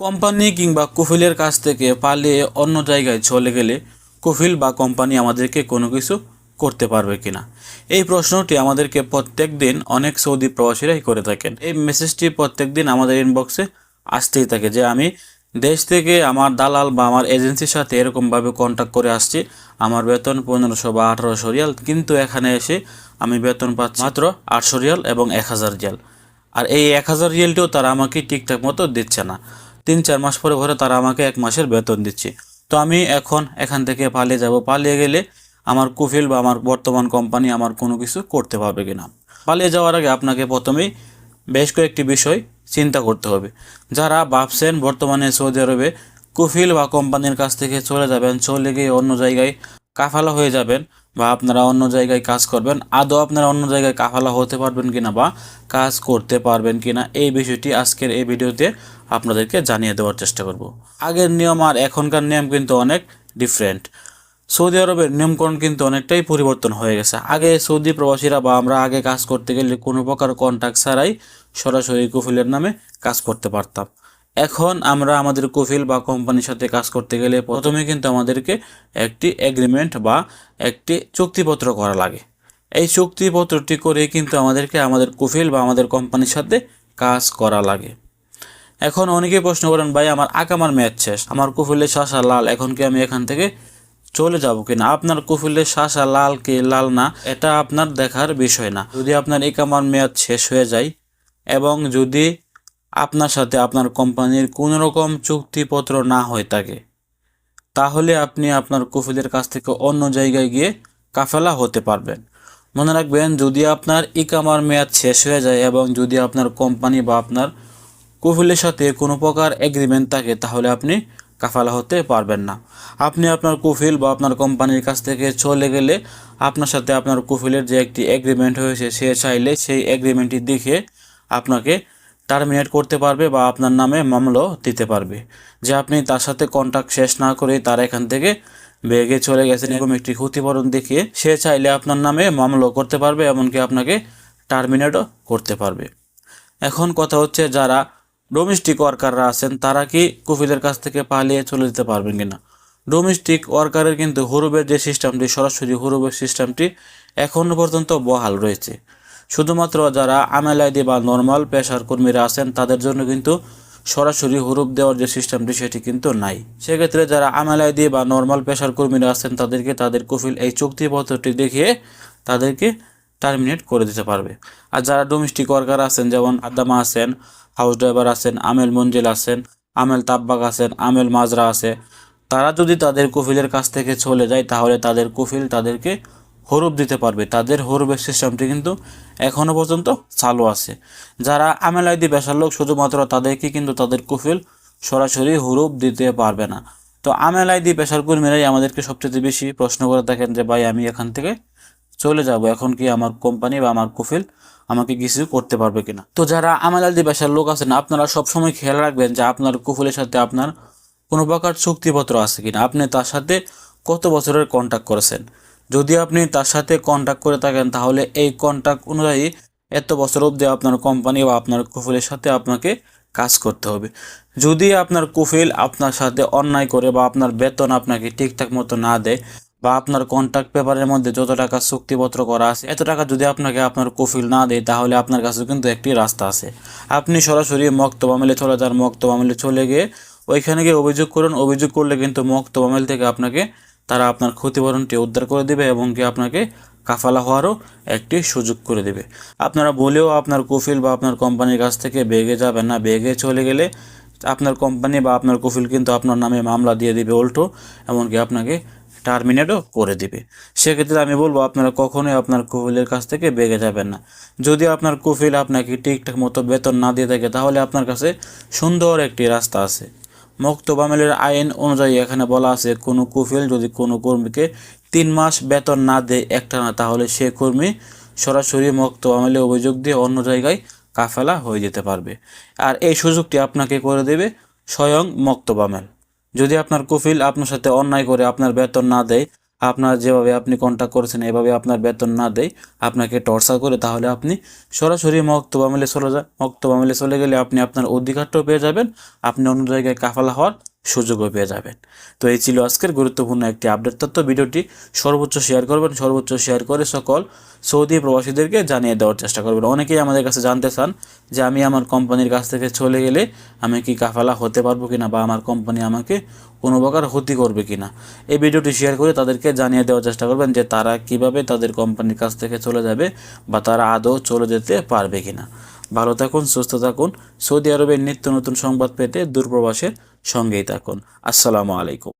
Company কিংবা কুফিলের কাছ থেকে পালিয়ে অন্য জায়গায় চলে গেলে কুফিল বা কোম্পানি আমাদেরকে কোনো কিছু করতে পারবে কিনা? এই প্রশ্নটি আমাদেরকে প্রত্যেক দিন অনেক সৌদি প্রবাসীরাই করে থাকেন। এই মেসেজটি প্রত্যেক দিন আমাদের ইনবক্সে আসতেই থাকে যে, আমি দেশ থেকে আমার দালাল বা আমার এজেন্সির সাথে এরকমভাবে কন্ট্যাক্ট করে আসছি। আমার বেতন পনেরোশো বা আঠারোশো রিয়াল, কিন্তু এখানে এসে আমি বেতন পাচ্ছি মাত্র আটশো রিয়াল এবং এক হাজার রিয়াল। আর এই এক হাজার রিয়েলটিও তারা আমাকে ঠিকঠাক মতো দিচ্ছে না। তিন চার মাস পরে পরে তারা আমাকে এক মাসের বেতন দিচ্ছে। তো আমি এখন এখান থেকে পালিয়ে যাব। পালিয়ে গেলে আমার কুফিল বা আমার বর্তমান কোম্পানি আমার কোনো কিছু করতে পারবে কিনা। পালিয়ে যাওয়ার আগে আপনাকে প্রথমেই বেশ কয়েকটি বিষয় চিন্তা করতে হবে। যারা ভাবছেন বর্তমানে সৌদি আরবে কুফিল বা কোম্পানির কাছ থেকে চলে যাবেন, চলে গিয়ে অন্য জায়গায় কাফালা হয়ে যাবেন বা আপনারা অন্য জায়গায় কাজ করবেন, আদৌ আপনারা অন্য জায়গায় কাফালা হতে পারবেন কিনা বা কাজ করতে পারবেন কিনা, এই বিষয়টি আজকের এই ভিডিওতে আপনাদেরকে জানিয়ে দেওয়ার চেষ্টা করব। আগের নিয়ম আর এখনকার নিয়ম কিন্তু অনেক ডিফারেন্ট সৌদি আরবের নিয়মকরণ কিন্তু অনেকটাই পরিবর্তন হয়ে গেছে। আগে সৌদি প্রবাসীরা বা আমরা আগে কাজ করতে গেলে কোনো প্রকার কন্ট্যাক্ট ছাড়াই সরাসরি কুফিলের নামে কাজ করতে পারতাম। এখন আমরা আমাদের কুফিল বা কোম্পানির সাথে কাজ করতে গেলে প্রথমে কিন্তু আমাদেরকে একটি এগ্রিমেন্ট বা একটি চুক্তিপত্র করা লাগে। এই চুক্তিপত্রটি করে কিন্তু আমাদেরকে আমাদের কুফিল বা আমাদের কোম্পানির সাথে কাজ করা লাগে। এখন অনেকেই প্রশ্ন করেন, ভাই, আমার আকামার ম্যাচ শেষ, আমার কুফিলের শাসা লাল, এখন কি আমি এখান থেকে চলে যাব কিনা? আপনার কুফিলের শাসা লাল কি লাল না, এটা আপনার দেখার বিষয় না। যদি আপনার একামার মেয়াদ শেষ হয়ে যায় এবং যদি আপনার সাথে আপনার কোম্পানির কোনো রকম চুক্তিপত্র না হয়ে থাকে। তাহলে আপনি আপনার কুফিলের কাছ থেকে অন্য জায়গায় গিয়ে কাফেলা হতে পারবেন। মনে রাখবেন, যদি আপনার ইকামার মেয়াদ শেষ হয়ে যায় এবং যদি আপনার কোম্পানি বা আপনার কুফিলের সাথে কোনো প্রকার এগ্রিমেন্ট থাকে, তাহলে আপনি কাফালা হতে পারবেন না। আপনি আপনার কুফিল বা আপনার কোম্পানির কাছ থেকে চলে গেলে আপনার সাথে আপনার কুফিলের যে একটি এগ্রিমেন্ট হয়েছে, সে চাইলে সেই এগ্রিমেন্টটি দেখে আপনাকে টার্মিনেট করতে পারবে বা আপনার নামে মামলাও দিতে পারবে। যে আপনি তার সাথে কন্ট্যাক্ট শেষ না করে তার এখান থেকে বেগে চলে গেছেন এরকম একটি ক্ষতিপূরণ দেখিয়ে সে চাইলে আপনার নামে মামলাও করতে পারবে এমনকি আপনাকে টার্মিনেটও করতে পারবে। এখন কথা হচ্ছে যারা ডোমেস্টিক ওয়ার্কাররা আছেন, তারা কি কুফিলের কাছ থেকে পালিয়ে চলে যেতে পারবেন কিনা? ডোমেস্টিক ওয়ার্কারের কিন্তু হুরুবের যে সিস্টেমটি সরাসরি হুরুবের সিস্টেমটি এখনও পর্যন্ত বহাল রয়েছে। শুধুমাত্র যারা আমেল আইডি বা নর্মাল পেশার কর্মীরা আছেন, তাদের জন্য কিন্তু সরাসরি হুরুপ দেওয়ার যে সিস্টেমটি, সেটি কিন্তু নাই। সেক্ষেত্রে যারা আমেল আইডি বা নর্মাল পেশার কর্মীরা আছেন, তাদেরকে তাদের কুফিল এই চুক্তিপত্রটি দেখিয়ে তাদেরকে টার্মিনেট করে দিতে পারবে। আর যারা ডোমেস্টিক ওয়ার্কার আছেন, যেমন আদামা আছেন, হাউস ড্রাইভার আছেন, আমেল মঞ্জিল আছেন, আমেল তাব্বাক আছেন, আমেল মাজরা আছে, তারা যদি তাদের কুফিলের কাছ থেকে চলে যায়, তাহলে তাদের কুফিল তাদেরকে হরুপ দিতে পারবে। তাদের হরুপের সিস্টেমটি কিন্তু এখনও পর্যন্ত চালু আছে। যারা আমেল আইডি পেশার লোক, শুধুমাত্র তাদেরকে কিন্তু তাদের কুফিল সরাসরি হরুপ দিতে পারবে না। তো আমেল আইডি পেশার কর্মীরাই আমাদেরকে সবচেয়ে বেশি প্রশ্ন করে থাকেন যে, ভাই, আমি এখান থেকে চলে যাব। এখন কি আমার কোম্পানি বা আমার কুফিল আমাকে কিছু করতে পারবে কিনা? তো যারা আমাল আলদি পেশার লোক আছেন, আপনারা সবসময় খেয়াল রাখবেন যে, আপনার কুফুলের সাথে আপনার কোনো প্রকার চুক্তিপত্র আছে কিনা? আপনি তার সাথে কত বছরের কন্ট্যাক্ট করেছেন? যদি আপনি তার সাথে কন্ট্যাক্ট করে থাকেন, তাহলে এই কন্ট্যাক্ট অনুযায়ী এত বছর অবধি আপনার কোম্পানি বা আপনার কুফিলের সাথে আপনাকে কাজ করতে হবে। যদি আপনার কুফিল আপনার সাথে অন্যায় করে বা আপনার বেতন আপনাকে ঠিকঠাক মতো না দেয় বা আপনার কন্ট্যাক্ট পেপারের মধ্যে যত টাকা চুক্তিপত্র করা আছে, এত টাকা যদি আপনাকে আপনার কফিল না দেয়, তাহলে আপনার কাছে কিন্তু একটি রাস্তা আছে। আপনি সরাসরি মক্তব আমেলে চলে যান, মক্তব আমেলে চলে গিয়ে ওইখানে গিয়ে অভিযোগ করুন। অভিযোগ করলে কিন্তু মক্তব আমেল থেকে আপনাকে তারা আপনার ক্ষতিপূরণটি উদ্ধার করে দেবে এবং কি আপনাকে কাফালা হওয়ারও একটি সুযোগ করে দেবে। আপনারা বলেও আপনার কফিল বা আপনার কোম্পানির কাছ থেকে বেগে যাবেন না, বেগে চলে গেলে আপনার কোম্পানি বা আপনার কফিল কিন্তু আপনার নামে মামলা দিয়ে দিবে উল্টো, এমনকি আপনাকে টার্মিনেটও করে দিবে। সেক্ষেত্রে আমি বলব, আপনারা কখনোই আপনার কুফিলের কাছ থেকে বেগে যাবেন না। যদি আপনার কুফিল আপনাকে ঠিকঠাক মতো বেতন না দিয়ে থাকে, তাহলে আপনার কাছে সুন্দর একটি রাস্তা আছে। মক্তব আমেলের আইন অনুযায়ী এখানে বলা আছে, কোনো কুফিল যদি কোনো কর্মীকে তিন মাস বেতন না দেয় একটা না তাহলে সে কর্মী সরাসরি মক্তব আমলে অভিযোগ দিয়ে অন্য জায়গায় কাফেলা হয়ে যেতে পারবে। আর এই সুযোগটি আপনাকে করে দেবে স্বয়ং মক্তব আমেল যদি আপনার কুফিল আপনার সাথে অন্যায় করে আপনার বেতন না দেয় আপনার যেভাবে আপনি কন্ট্যাক্ট করেছেন, এভাবে আপনার বেতন না দেয়, আপনাকে টর্চার করে, তাহলে আপনি সরাসরি মক্তবা মিলে চলে যান মক্তবা মিলে চলে গেলে আপনি আপনার অধিকারটাও পেয়ে যাবেন, আপনি অন্য জায়গায় কাফালা হওয়ার সুযোগও পেয়ে যাবেন। তো এই ছিল আজকের গুরুত্বপূর্ণ একটি আপডেট তথ্য। ভিডিওটি সর্বোচ্চ শেয়ার করবেন, সর্বোচ্চ শেয়ার করে সকল সৌদি প্রবাসীদেরকে জানিয়ে দেওয়ার চেষ্টা করবেন। অনেকেই আমাদের কাছে জানতে চান যে আমি আমার কোম্পানির কাছ থেকে চলে গেলে আমি কি কাফালা হতে পারব কিনা বা আমার কোম্পানি আমাকে কোনো প্রকার ক্ষতি করবে কিনা। এই ভিডিওটি শেয়ার করে তাদেরকে জানিয়ে দেওয়ার চেষ্টা করবেন যে তারা কীভাবে তাদের কোম্পানির কাছ থেকে চলে যাবে বা তারা আদৌ চলে যেতে পারবে কিনা। ভালো থাকুন, সুস্থ থাকুন। সৌদি আরবের নিত্য নতুন সংবাদ পেতে দূরপ্রবাসের সঙ্গেই থাকুন। আসসালামু আলাইকুম।